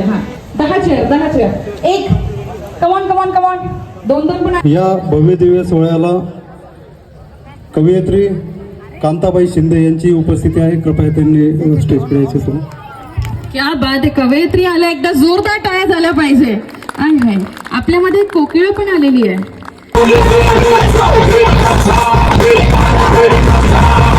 हा. दहा चेअर दहा चेअर. एक. कमॉन कमॉन कमॉन दोन दोन पण. या भव्य दिव्य सोहळ्याला कवयित्री कांताबाई शिंदे यांची उपस्थिती आहे. कृपया त्यांनी यायचे सुरू. क्या बात आहे. कवयित्री आल्या एकदा जोरदार टाळ्या झाल्या पाहिजे. आहे. आपल्यामध्ये कोकिळ पण आलेली आहे.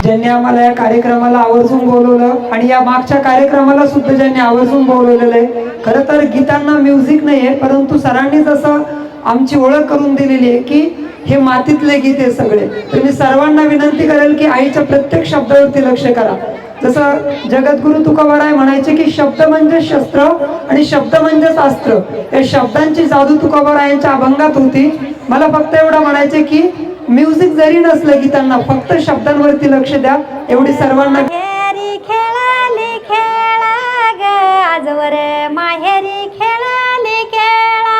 ज्यांनी आम्हाला या कार्यक्रमाला आवर्जून बोलवलं आणि या मागच्या कार्यक्रमाला सुद्धा ज्यांनी आवर्जून बोलवलेलं आहे खरं तर गीतांना म्युझिक नाहीये परंतु सरांनी जसं आमची ओळख करून दिलेली आहे की हे मातीतले गीत आहे सगळे. तर मी सर्वांना विनंती करेल की आईच्या प्रत्येक शब्दावरती लक्ष करा. जसं जगद्गुरु तुकाबाराय म्हणायचे की शब्द म्हणजे शस्त्र आणि शब्द म्हणजे शास्त्र. या शब्दांची जादू तुकाबारायांच्या अभंगात होती. मला फक्त एवढं म्हणायचे की म्युझिक जरी नसलं गीतांना फक्त शब्दांवरती लक्ष द्या. एवढी सर्वांना आजवर माहेरी खेळाली खेळा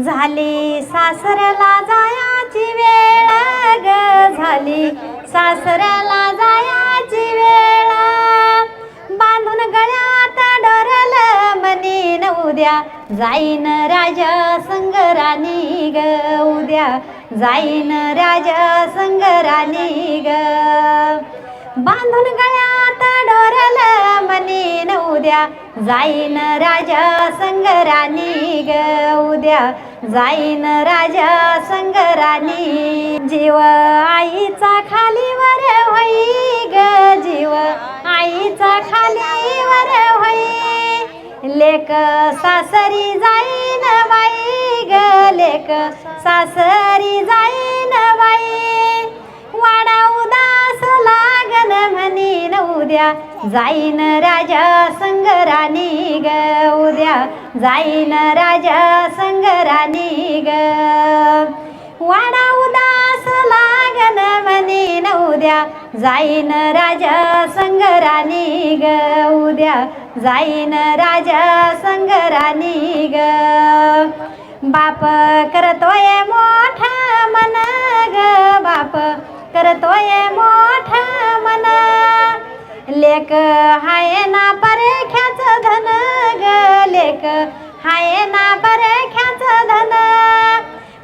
झाली सासऱ्याला जायाची वेळ ग झाली सासऱ्याला जायाची वेळ. बांधून गळ्यात डरल मनीन उद्या. जाईन राजा संगराणी ग उद्या. जाईन राजा संगराणी ग. बांधून गळ्यात डोरल मनीन उद्या जाईन राजा संगराणी ग उद्या जाईन राजा संगराणी जीव आईचा खालीवर होई ग जीव आईचा खालीवर होई लेक सासरी जाईन बाई ग लेक सासरी जाई उद्या जाईन राजा संगराणी ग. उद्या जाईन राजा संगराणी ग. वाडा उदास लागन म्हणीन उद्या जाईन राजा संगराणी ग. उद्या जाईन राजा संगराणी ग. बाप करतोय मोठा मन ग. बाप करतोय मोठा लेक हाय ना परख्याच धन ग लेक हाय ना परख्याच धन.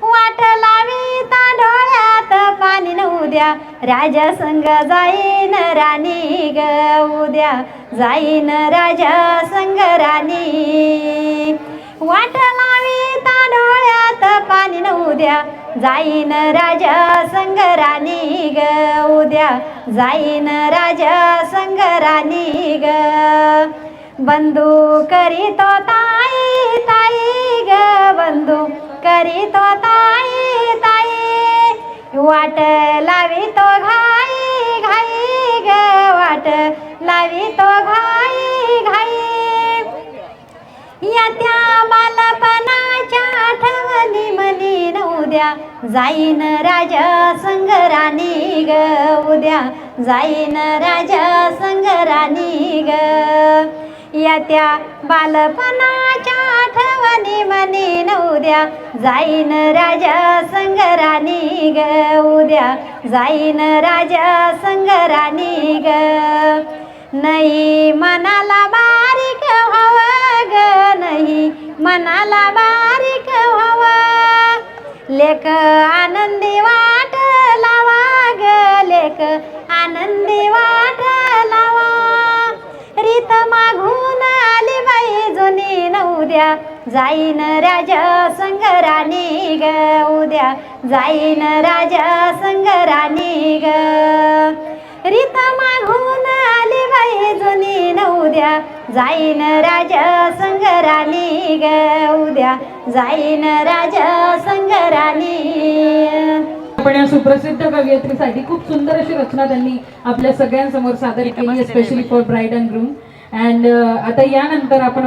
वाट लावी ता डोळ्यात पाणी न उद्या राजा संग जाईन राणी ग उद्या. जाईन राजा संग राणी. वाट लावी ता डोळ्यात पाणी न उद्या जाईन राजा संग राणी ग उद्या. जाईन राजा राणी ग. बंधू करीतो ताई ताई ग. बंधू करीतो ताई ताई. वाट लावितो घाई घाई ग. वाट लावितो घाई घाई. या त्या बालपणाच्या आठवणी मनी उद्या जाईन राजा संगराणी ग उद्या जाईन राजा संगराणी ग. या त्या बालपणाच्या आठवणी मनी उद्या जाईन राजा संगराणी ग. उद्या जाईन राजा संगराणी ग. नाही मनाला बारीक व्हावं ग नाही मनाला बारीक व्हावं. लेख आनंदी वा एक आनंदी वाट लावा. रीत मागून आली बाई जुनी नवद्या. उद्या जाईन राजा संगराणी ग उद्या. जाईन राजा संगराणी ग. रीत मागून आली बाई जुनी नवद्या. उद्या जाईन राजा संगराणी ग उद्या. जाईन राजा संगराणी पण या सुप्रसिद्ध कवयित्रीसाठी खूप सुंदर अशी रचना त्यांनी आपल्या सगळ्यांसमोर सादर केली specially for bride and groom and आता यानंतर आपण